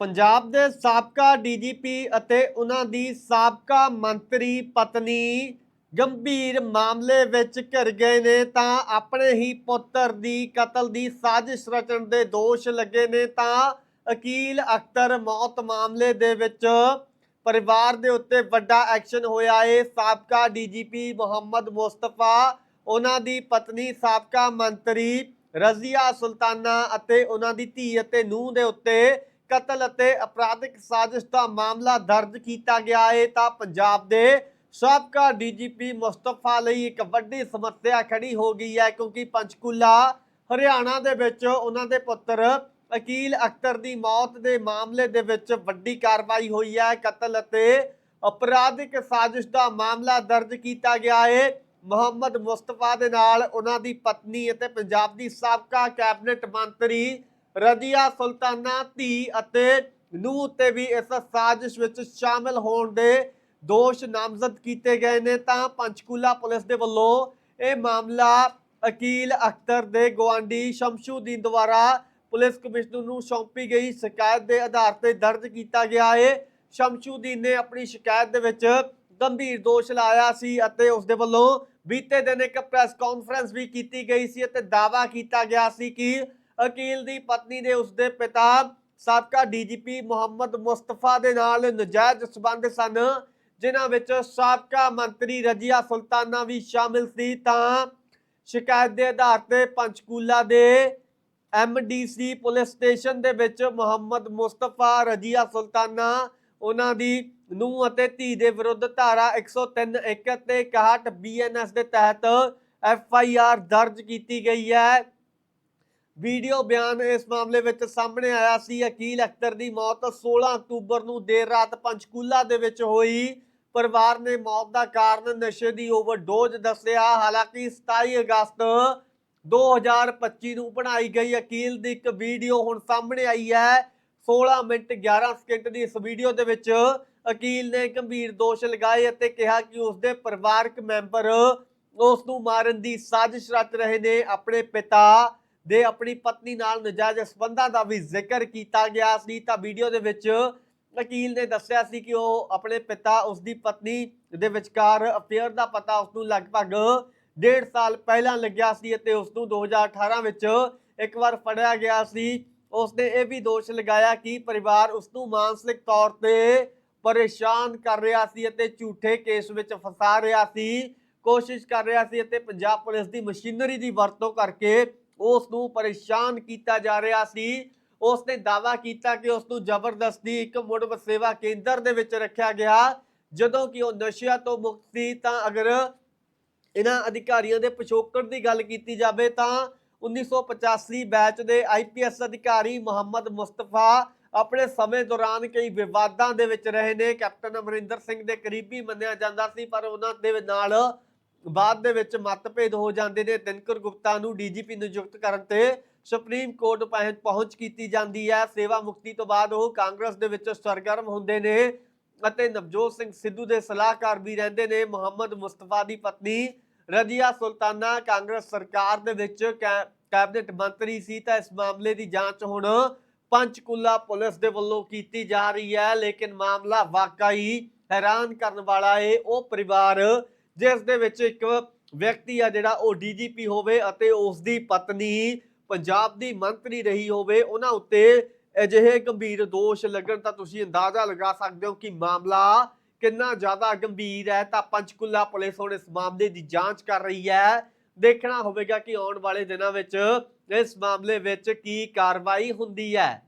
ਪੰਜਾਬ ਦੇ ਸਾਬਕਾ ਡੀਜੀਪੀ ਅਤੇ ਉਹਨਾਂ ਦੀ ਸਾਬਕਾ ਮੰਤਰੀ ਪਤਨੀ ਗੰਭੀਰ ਮਾਮਲੇ ਵਿੱਚ ਘਿਰ ਗਏ ਨੇ, ਤਾਂ ਆਪਣੇ ਹੀ ਪੁੱਤਰ ਦੀ ਕਤਲ ਦੀ ਸਾਜ਼ਿਸ਼ ਰਚਣ ਦੇ ਦੋਸ਼ ਲੱਗੇ ਨੇ, ਤਾਂ ਅਕੀਲ ਅਖਤਰ ਮੌਤ ਮਾਮਲੇ ਦੇ ਵਿੱਚ ਪਰਿਵਾਰ ਦੇ ਉੱਤੇ ਵੱਡਾ ਐਕਸ਼ਨ ਹੋਇਆ ਏ। ਸਾਬਕਾ ਡੀਜੀਪੀ ਮੁਹੰਮਦ ਮੁਸਤਫਾ, ਉਹਨਾਂ ਦੀ ਪਤਨੀ ਸਾਬਕਾ ਮੰਤਰੀ ਰਜ਼ੀਆ ਸੁਲਤਾਨਾ ਅਤੇ ਉਹਨਾਂ ਦੀ ਧੀ ਅਤੇ ਨੂੰਹ ਦੇ ਉੱਤੇ ਕਤਲ ਅਤੇ ਅਪਰਾਧਿਕ ਸਾਜ਼ਿਸ਼ ਦਾ ਮਾਮਲਾ ਦਰਜ ਕੀਤਾ ਗਿਆ ਹੈ ਤਾਂ ਪੰਜਾਬ ਦੇ ਸਾਬਕਾ ਡੀਜੀਪੀ ਮੁਸਤਫਾ ਲਈ ਇੱਕ ਵੱਡੀ ਸਮੱਸਿਆ ਖੜੀ ਹੋ ਗਈ ਹੈ, ਕਿਉਂਕਿ ਪੰਚਕੂਲਾ ਹਰਿਆਣਾ ਦੇ ਵਿੱਚ ਉਹਨਾਂ ਦੇ ਪੁੱਤਰ ਅਕੀਲ ਅਖਤਰ ਦੀ ਮੌਤ ਦੇ ਮਾਮਲੇ ਦੇ ਵਿੱਚ ਵੱਡੀ ਕਾਰਵਾਈ ਹੋਈ ਹੈ। ਕਤਲ ਅਤੇ ਅਪਰਾਧਿਕ ਸਾਜ਼ਿਸ਼ ਦਾ ਮਾਮਲਾ ਦਰਜ ਕੀਤਾ ਗਿਆ ਹੈ ਮੁਹੰਮਦ ਮੁਸਤਫਾ ਦੇ ਨਾਲ ਉਹਨਾਂ ਦੀ ਪਤਨੀ ਅਤੇ ਪੰਜਾਬ ਦੀ ਸਾਬਕਾ ਕੈਬਨਿਟ ਮੰਤਰੀ ਰਦੀਆ ਸੁਲਤਾਨਾ, ਧੀ ਅਤੇ ਨੂੰਹ ਉੱਤੇ ਵੀ ਇਸ ਸਾਜ਼ਿਸ਼ ਵਿੱਚ ਸ਼ਾਮਲ ਹੋਣ ਦੇ ਦੋਸ਼ ਨਾਮਜ਼ਦ ਕੀਤੇ ਗਏ ਨੇ। ਤਾਂ ਪੰਚਕੂਲਾ ਪੁਲਿਸ ਦੇ ਵੱਲੋਂ ਇਹ ਮਾਮਲਾ ਅਕੀਲ ਅਖਤਰ ਦੇ ਗਵਾਂਡੀ ਸ਼ਮਸ਼ੂਦੀਨ ਦੁਆਰਾ ਪੁਲਿਸ ਕਮਿਸ਼ਨਰ ਨੂੰ ਸੌਂਪੀ ਗਈ। ਸ਼ਿਕਾਇਤ ਦੇ ਆਧਾਰ ਤੇ ਦਰਜ ਕੀਤਾ ਗਿਆ ਹੈ। ਸ਼ਮਸ਼ੂਦੀਨ ਨੇ ਆਪਣੀ ਸ਼ਿਕਾਇਤ ਦੇ ਵਿੱਚ ਗੰਭੀਰ ਦੋਸ਼ ਲਾਇਆ ਸੀ ਅਤੇ ਉਸ ਦੇ ਵੱਲੋਂ ਬੀਤੇ ਦਿਨ ਇੱਕ ਪ੍ਰੈਸ ਕਾਨਫਰੰਸ ਵੀ ਕੀਤੀ ਗਈ ਸੀ ਅਤੇ ਦਾਅਵਾ ਕੀਤਾ ਗਿਆ ਸੀ ਕਿ ਅਕੀਲ ਦੀ ਪਤਨੀ ਦੇ ਉਸਦੇ ਪਿਤਾ ਸਾਬਕਾ ਡੀਜੀਪੀ ਮੁਹੰਮਦ ਮੁਸਤਫਾ ਦੇ ਨਾਲ ਨਜਾਇਜ਼ ਸਬੰਧ ਸਨ, ਜਿਨ੍ਹਾਂ ਵਿੱਚ ਸਾਬਕਾ ਮੰਤਰੀ ਰਜੀਆ ਸੁਲਤਾਨਾ ਵੀ ਸ਼ਾਮਿਲ ਸੀ। ਤਾਂ ਸ਼ਿਕਾਇਤ ਦੇ ਆਧਾਰ ਤੇ ਪੰਚਕੂਲਾ ਦੇ ਐਮਡੀਸੀ ਪੁਲਿਸ ਸਟੇਸ਼ਨ ਦੇ ਵਿੱਚ ਮੁਹੰਮਦ ਮੁਸਤਫਾ, ਰਜੀਆ ਸੁਲਤਾਨਾ, ਉਹਨਾਂ ਦੀ ਨੂੰਹ ਅਤੇ ਧੀ ਦੇ ਵਿਰੁੱਧ ਧਾਰਾ 103 1 ਤੇ 61 ਬੀਐਨਐਸ ਦੇ ਤਹਿਤ ਐਫ ਆਈ ਆਰ ਦਰਜ ਕੀਤੀ ਗਈ ਹੈ। ਵੀਡੀਓ ਬਿਆਨ ਇਸ ਮਾਮਲੇ ਵਿੱਚ ਸਾਹਮਣੇ ਆਇਆ ਸੀ, ਅਕੀਲ ਅਖਤਰ ਦੀ ਮੌਤ 16 ਅਕਤੂਬਰ ਨੂੰ ਦੇਰ ਰਾਤ ਪੰਚਕੂਲਾ ਦੇ ਵਿੱਚ ਹੋਈ। ਪਰਿਵਾਰ ਨੇ ਮੌਤ ਦਾ ਕਾਰਨ ਨਸ਼ੇ ਦੀ ਓਵਰਡੋਜ਼ ਦੱਸਿਆ। ਹਾਲਾਂਕਿ 27 ਅਗਸਤ 2025 ਨੂੰ ਬਣਾਈ ਗਈ ਅਕੀਲ ਦੀ ਇੱਕ ਵੀਡੀਓ ਹੁਣ ਸਾਹਮਣੇ ਆਈ ਹੈ। 16 ਮਿੰਟ 11 ਸਕਿੰਟ ਦੀ ਇਸ ਵੀਡੀਓ ਦੇ ਵਿੱਚ ਅਕੀਲ ਨੇ ਗੰਭੀਰ ਦੋਸ਼ ਲਗਾਏ ਅਤੇ ਕਿਹਾ ਕਿ ਉਸ ਦੇ ਪਰਿਵਾਰਕ ਮੈਂਬਰ ਉਸ ਨੂੰ ਮਾਰਨ ਦੀ ਸਾਜ਼ਿਸ਼ ਰਚ ਰਹੇ ਨੇ। ਆਪਣੇ ਪਿਤਾ ਦੇ ਆਪਣੀ ਪਤਨੀ ਨਾਲ ਨਜਾਇਜ਼ ਸਬੰਧਾਂ ਦਾ ਵੀ ਜ਼ਿਕਰ ਕੀਤਾ ਗਿਆ ਸੀ। ਤਾਂ ਵੀਡੀਓ ਦੇ ਵਿੱਚ ਵਕੀਲ ਨੇ ਦੱਸਿਆ ਸੀ ਕਿ ਉਹ ਆਪਣੇ ਪਿਤਾ ਉਸ ਦੀ ਪਤਨੀ ਦੇ ਵਿਚਕਾਰ ਅਫੇਅਰ ਦਾ ਪਤਾ ਉਸ ਨੂੰ ਲਗਭਗ ਡੇਢ ਸਾਲ ਪਹਿਲਾਂ ਲੱਗਿਆ ਸੀ ਅਤੇ ਉਸ ਨੂੰ 2018 ਵਿੱਚ ਇੱਕ ਵਾਰ ਫੜਿਆ ਗਿਆ ਸੀ। ਉਸ ਨੇ ਇਹ ਵੀ ਦੋਸ਼ ਲਗਾਇਆ ਕਿ ਪਰਿਵਾਰ ਉਸ ਨੂੰ ਮਾਨਸਿਕ ਤੌਰ ਤੇ ਪਰੇਸ਼ਾਨ ਕਰ ਰਿਹਾ ਸੀ ਅਤੇ ਝੂਠੇ ਕੇਸ ਵਿੱਚ ਫਸਾ ਰਿਹਾ ਸੀ। ਕੋਸ਼ਿਸ਼ ਕਰ ਰਿਹਾ ਸੀ ਅਤੇ ਪੰਜਾਬ ਪੁਲਿਸ ਦੀ ਮਸ਼ੀਨਰੀ ਦੀ ਵਰਤੋਂ ਕਰਕੇ ਉਸ ਨੂੰ ਪਰੇਸ਼ਾਨ ਕੀਤਾ ਜਾ ਰਿਹਾ ਸੀ। ਉਸ ਨੇ ਦਾਵਾ ਕੀਤਾ ਕਿ ਉਸ ਨੂੰ ਜ਼ਬਰਦਸਤੀ ਇੱਕ ਮੁੜ ਵਸੇਵਾ ਕੇਂਦਰ ਦੇ ਵਿੱਚ ਰੱਖਿਆ ਗਿਆ। ਜਦੋਂ ਕਿ ਉਹ ਨਸ਼ਿਆਂ ਤੋਂ ਮੁਕਤ ਸੀ, ਤਾਂ ਅਗਰ ਇਹਨਾਂ ਅਧਿਕਾਰੀਆਂ ਦੇ ਪਿਛੋਕੜ ਦੀ ਗੱਲ ਕੀਤੀ ਜਾਵੇ, ਤਾਂ 1985 ਬੈਚ ਦੇ ਆਈਪੀਐਸ ਅਧਿਕਾਰੀ ਮੁਹੰਮਦ ਮੁਸਤਫਾ ਆਪਣੇ ਸਮੇਂ ਦੌਰਾਨ ਕਈ ਵਿਵਾਦਾਂ ਦੇ ਵਿੱਚ ਰਹੇ ਨੇ। ਕੈਪਟਨ ਅਮਰਿੰਦਰ ਸਿੰਘ ਦੇ ਕਰੀਬੀ ਮੰਨਿਆ ਜਾਂਦਾ ਸੀ, ਪਰ ਉਹਨਾਂ ਦੇ ਨਾਲ ਬਾਅਦ ਦੇ ਵਿੱਚ ਮਤਭੇਦ ਹੋ ਜਾਂਦੇ ਨੇ। ਦਿਨਕਰ ਗੁਪਤਾ ਨੂੰ ਡੀਜੀਪੀ ਨਿਯੁਕਤ ਕਰਨ ਤੇ ਸੁਪਰੀਮ ਕੋਰਟ ਪਹੁੰਚ ਕੀਤੀ ਜਾਂਦੀ ਹੈ। ਸੇਵਾ ਮੁਕਤੀ ਤੋਂ ਬਾਅਦ ਉਹ ਕਾਂਗਰਸ ਦੇ ਵਿੱਚ ਸਰਗਰਮ ਹੁੰਦੇ ਨੇ ਅਤੇ ਨਵਜੋਤ ਸਿੰਘ ਸਿੱਧੂ ਦੇ ਸਲਾਹਕਾਰ ਵੀ ਰਹਿੰਦੇ ਨੇ। ਮੁਹੰਮਦ ਮੁਸਤਫਾ ਦੀ ਪਤਨੀ ਰਜੀਆ ਸੁਲਤਾਨਾ ਕਾਂਗਰਸ ਸਰਕਾਰ ਦੇ ਵਿੱਚ ਕੈ- ਕੈਬਨਿਟ ਮੰਤਰੀ ਸੀ ਤਾਂ ਇਸ ਮਾਮਲੇ ਦੀ ਜਾਂਚ ਹੁਣ ਪੰਚਕੂਲਾ ਪੁਲਿਸ ਦੇ ਵੱਲੋਂ ਕੀਤੀ ਜਾ ਰਹੀ ਹੈ। ਲੇਕਿਨ ਮਾਮਲਾ ਵਾਕਈ ਹੈਰਾਨ ਕਰਨ ਵਾਲਾ ਹੈ ਉਹ ਪਰਿਵਾਰ ਜਿਸ ਦੇ ਵਿੱਚ ਇੱਕ ਵਿਅਕਤੀ ਆ ਜਿਹੜਾ ਉਹ ਡੀਜੀਪੀ ਹੋਵੇ ਅਤੇ ਉਸ ਦੀ ਪਤਨੀ ਪੰਜਾਬ ਦੀ ਮੰਤਰੀ ਰਹੀ ਹੋਵੇ, ਉਹਨਾਂ ਉੱਤੇ ਅਜਿਹੇ ਗੰਭੀਰ ਦੋਸ਼ ਲੱਗਣ ਤਾਂ ਤੁਸੀਂ ਅੰਦਾਜ਼ਾ ਲਗਾ ਸਕਦੇ ਹੋ ਕਿ ਮਾਮਲਾ ਕਿੰਨਾ ਜ਼ਿਆਦਾ ਗੰਭੀਰ ਹੈ। ਤਾਂ ਪੰਚਕੂਲਾ ਪੁਲਿਸ ਹੁਣ ਇਸ ਮਾਮਲੇ ਦੀ ਜਾਂਚ ਕਰ ਰਹੀ ਹੈ। ਦੇਖਣਾ ਹੋਵੇਗਾ ਕਿ ਆਉਣ ਵਾਲੇ ਦਿਨਾਂ ਵਿੱਚ ਇਸ ਮਾਮਲੇ ਵਿੱਚ ਕੀ ਕਾਰਵਾਈ ਹੁੰਦੀ ਹੈ।